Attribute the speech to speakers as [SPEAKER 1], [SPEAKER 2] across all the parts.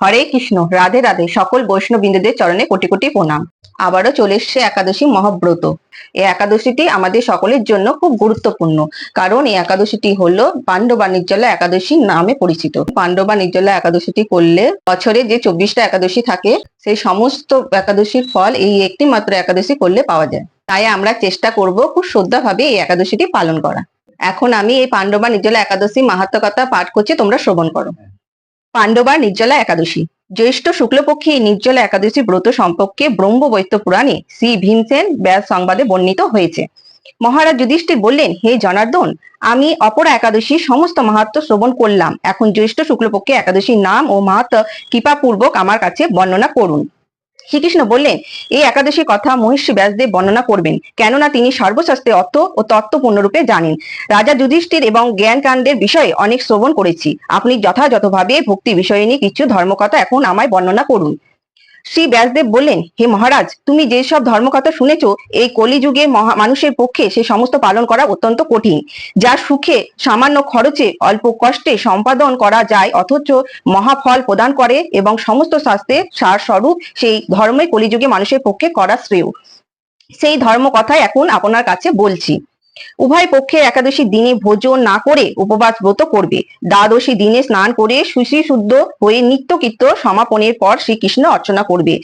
[SPEAKER 1] হরে কৃষ্ণ, রাধে রাধে। সকল বৈষ্ণববৃন্দদের চরণে কোটি কোটি প্রণাম। আবারও চলে এসছে একাদশী মহাব্রত। এই একাদশীটি আমাদের সকলের জন্য খুব গুরুত্বপূর্ণ। কারণ এই একাদশীটি হলো পাণ্ডবা নির্জলা একাদশী নামে পরিচিত। পাণ্ডবা নির্জলা একাদশীটি করলে বছরে যে চব্বিশটা একাদশী থাকে, সেই সমস্ত একাদশীর ফল এই একটি মাত্র একাদশী করলে পাওয়া যায়। তাই আমরা চেষ্টা করব খুব শ্রদ্ধাভাবে এই একাদশীটি পালন করা। এখন আমি এই পাণ্ডবা নির্জলা একাদশী মাহাত্ম কথা পাঠ করছি, তোমরা শ্রবণ করো। পাণ্ডবা নির্জলা একাদশী। জ্যৈষ্ঠ শুক্লপক্ষে নির্জলা একাদশী ব্রত সম্পর্কে ব্রহ্ম বৈত্য পুরাণে শ্রী ভীমসেন ব্যাস সংবাদে বর্ণিত হয়েছে। মহারাজ যুধিষ্ঠির বললেন, হে জনার্দন, আমি অপর একাদশী সমস্ত মাহাত্ম শ্রবণ করলাম। এখন জ্যৈষ্ঠ শুক্লপক্ষে একাদশীর নাম ও মাহাত্ম কৃপাপূর্বক আমার কাছে বর্ণনা করুন। শ্রীকৃষ্ণ বললেন, এই একাদশী কথা মহিষী ব্যাসদেব বর্ণনা করবেন, কেননা তিনি সর্বশাস্ত্রে অর্থ ও তত্ত্বপূর্ণরূপে জানেন। রাজা যুধিষ্ঠির এবং জ্ঞানকাণ্ডের বিষয়ে অনেক শ্রবণ করেছি। আপনি যথাযথভাবে ভক্তি বিষয়ে নিয়ে কিছু ধর্মকথা এখন আমায় বর্ণনা করুন। শ্রী ব্যাসদেব বললেন, হে মহারাজ, তুমি যেসব ধর্মকথা শুনেছ, এই কলিযুগে মানুষের পক্ষে সে সমস্ত পালন করা অত্যন্ত কঠিন। যা সুখে, সামান্য খরচে, অল্প কষ্টে সম্পাদন করা যায়, অথচ মহাফল প্রদান করে এবং সমস্ত শাস্ত্রের সার স্বরূপ সেই ধর্মই কলিযুগে মানুষের পক্ষে করা শ্রেয়। সেই ধর্ম কথাই এখন আপনার কাছে বলছি। উভয় পক্ষে একাদশী দিনে ভোজন না করে উপবাস ব্রত করবে। দ্বাদশী দিনে স্নান করে সুশী শুদ্ধ হয়ে নিত্য কীর্ত সমাপনের পর শ্রীকৃষ্ণ অর্চনা করবে।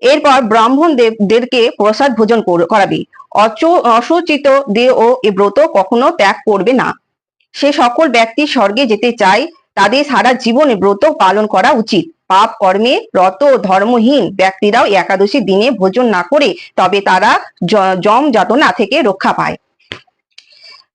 [SPEAKER 1] এরপর ব্রাহ্মণ দেবদেরকে প্রসাদ ভোজন করাবে। অসুচিত দেহ এ ব্রত কখনো ত্যাগ করবে না। সে সকল ব্যক্তি স্বর্গে যেতে চায়, তাদের সারা জীবনে ব্রত পালন করা উচিত। পাপ কর্মে রত ধর্মহীন ব্যক্তিরাও একাদশী দিনে ভোজন না করে, তবে তারা জ- যম যাতনা থেকে রক্ষা পায়।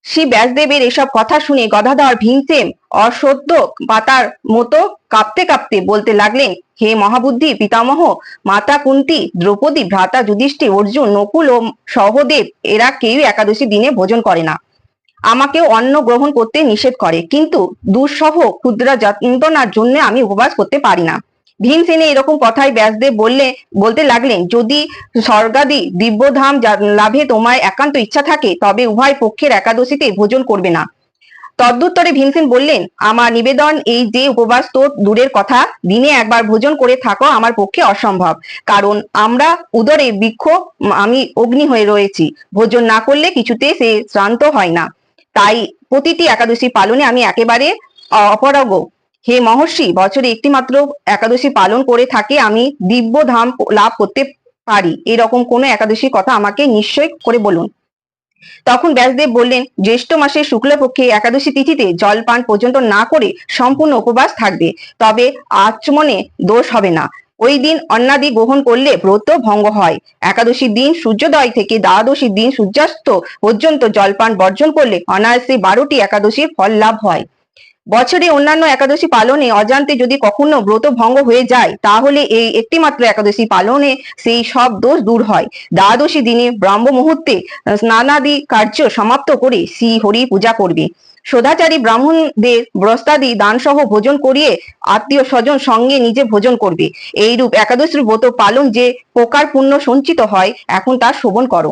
[SPEAKER 1] শ্রী ব্যাসদেবের এসব কথা শুনে গদাধর ভীমসেন অসত্য পাতার মতো কাঁপতে কাঁপতে বলতে লাগলেন, হে মহাবুদ্ধি, পিতামহ, মাতা কুন্তি, দ্রৌপদী ভ্রাতা যুধিষ্ঠির, অর্জুন, নকুল ও সহদেব, এরা কেউই একাদশী দিনে ভোজন করে না। আমাকেও অন্ন গ্রহণ করতে নিষেধ করে, কিন্তু দুঃসহ ক্ষুদ্র যন্ত্রণার জন্য আমি উপবাস করতে পারি না। ভীমসেনে এরকম কথাই ব্যাসদেব বললে, বলতে লাগলেন, যদি স্বর্গাদি দিব্যধাম লাভে তোমার একান্ত ইচ্ছা থাকে, তবে উভয় পক্ষের একাদশীতে ভোজন করবে না। তদ্দুত্তরে ভীমসেন বললেন, আমার নিবেদন এই যে উপবাস তো দূরের কথা, দিনে একবার ভোজন করে থাকো আমার পক্ষে অসম্ভব। কারণ আমরা উদরে বৃক্ষ, আমি অগ্নি হয়ে রয়েছি। ভোজন না করলে কিছুতে সে শ্রান্ত হয় না। তাই প্রতিটি একাদশী পালনে আমি একেবারে অপারগ হে মহর্ষি, বছরে একটি মাত্র একাদশী পালন করে থাকে, আমি দিব্য ধাম লাভ করতে পারি। এরকম কোন একাদশীর কথা আমাকে নিশ্চয় করে বলুন। তখন ব্যাসদেব বললেন, জ্যৈষ্ঠ মাসের শুক্লপক্ষে একাদশী তিথিতে জলপান পর্যন্ত না করে সম্পূর্ণ উপবাস থাকবে, তবে আচমনে দোষ হবে না। ওই দিন অন্নাদি গ্রহণ করলে ব্রত ভঙ্গ হয়। একাদশীর দিন সূর্যোদয় থেকে দ্বাদশীর দিন সূর্যাস্ত পর্যন্ত জলপান বর্জন করলে অনায়াসে বারোটি একাদশীর ফল লাভ হয়। বছরে অন্যান্য একাদশী পালনে অজান্তে যদি কখনো ব্রত ভঙ্গ হয়ে যায়, তাহলে এই একটি মাত্র একাদশী পালনে সেই সব দোষ দূর হয়। দ্বাদশী দিনে ব্রাহ্ম মুহূর্তে স্নানাদি কার্য সমাপ্ত করে শ্রী হরি পূজা করবে। সদাচারী ব্রাহ্মণদের ব্রস্তাদি দান সহ ভোজন করিয়ে আত্মীয় স্বজন সঙ্গে নিজে ভোজন করবে। এইরূপ একাদশীর ব্রত পালন যে প্রকার পুণ্য সঞ্চিত হয়, এখন তা শোভন করো।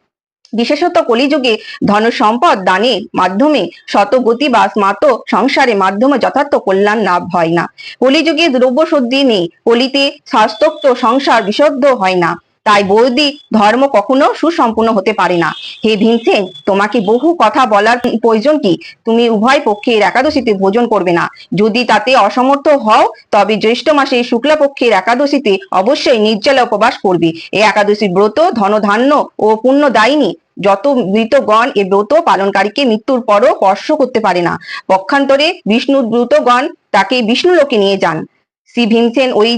[SPEAKER 1] বিশেষত কলিযুগে ধন সম্পদ দানে মাধ্যমে শতগতি বা স্মাত সংসারে মাধ্যমে যথার্থ কল্যাণ লাভ হয় না। কলিযুগে দ্রব্য শুদ্ধি নেই, কলিতে শাস্তোক্ত সংসার বিশুদ্ধ হয় না। তাই বৈদিক ধর্ম কখনো সুসম্পূর্ণ হতে পারে না। হে ভীমসেন তোমাকে বহু কথা বলার প্রয়োজন কি? তুমি উভয় পক্ষের একাদশীতে ভোজন করবে না। যদি তাতে অসমর্থ হও, তবে জ্যৈষ্ঠ মাসে শুক্লা পক্ষের একাদশীতে অবশ্যই নির্জলা উপবাস করবে। এই একাদশী ব্রত ধনধান্য ও পুণ্যদায়িনী। যত মৃতগণ এ ব্রত পালনকারীকে মৃত্যুর পরও স্পর্শ করতে পারে না। পক্ষান্তরে বিষ্ণুর ব্রতগণ তাকে বিষ্ণু লোকে নিয়ে যান। শ্রী ভীমসেন ওই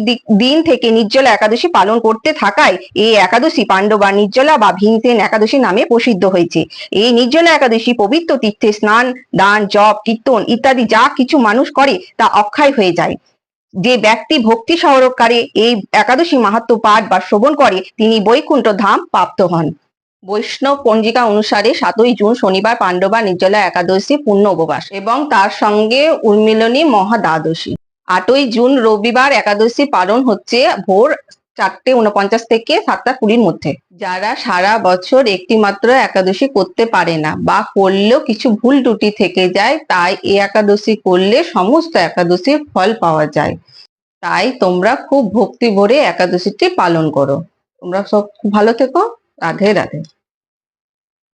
[SPEAKER 1] দিন থেকে নির্জলা একাদশী পালন করতে থাকায় এই একাদশী পাণ্ডবা নির্জলা বা ভীমসেন একাদশী নামে প্রসিদ্ধ হয়েছে। এই নির্জলা একাদশী পবিত্র তীর্থে স্নান, দান, জপ, কীর্তন ইত্যাদি যা কিছু মানুষ করে তা অক্ষয় হয়ে যায়। যে ব্যক্তি ভক্তি সহকারে এই একাদশী মাহাত্ম পাঠ বা শ্রবণ করে, তিনি বৈকুণ্ঠ ধাম প্রাপ্ত হন। বৈষ্ণব পঞ্জিকা অনুসারে সাতই জুন শনিবার পাণ্ডবা নির্জলা একাদশী পূর্ণ উপবাস এবং তার সঙ্গে উন্মিলনী মহা দ্বাদশী আটই জুন রবিবার একাদশী পালন হচ্ছে ভোর চারটে উনপঞ্চাশ থেকে সাতটা কুড়ির মধ্যে। যারা সারা বছর একটি মাত্র একাদশী করতে পারে না বা করলেও কিছু ভুল ত্রুটি থেকে যায়, তাই এই একাদশী করলে সমস্ত একাদশীর ফল পাওয়া যায়। তাই তোমরা খুব ভক্তি ভরে একাদশীটি পালন করো। তোমরা সব ভালো থেকো। রাধে রাধে।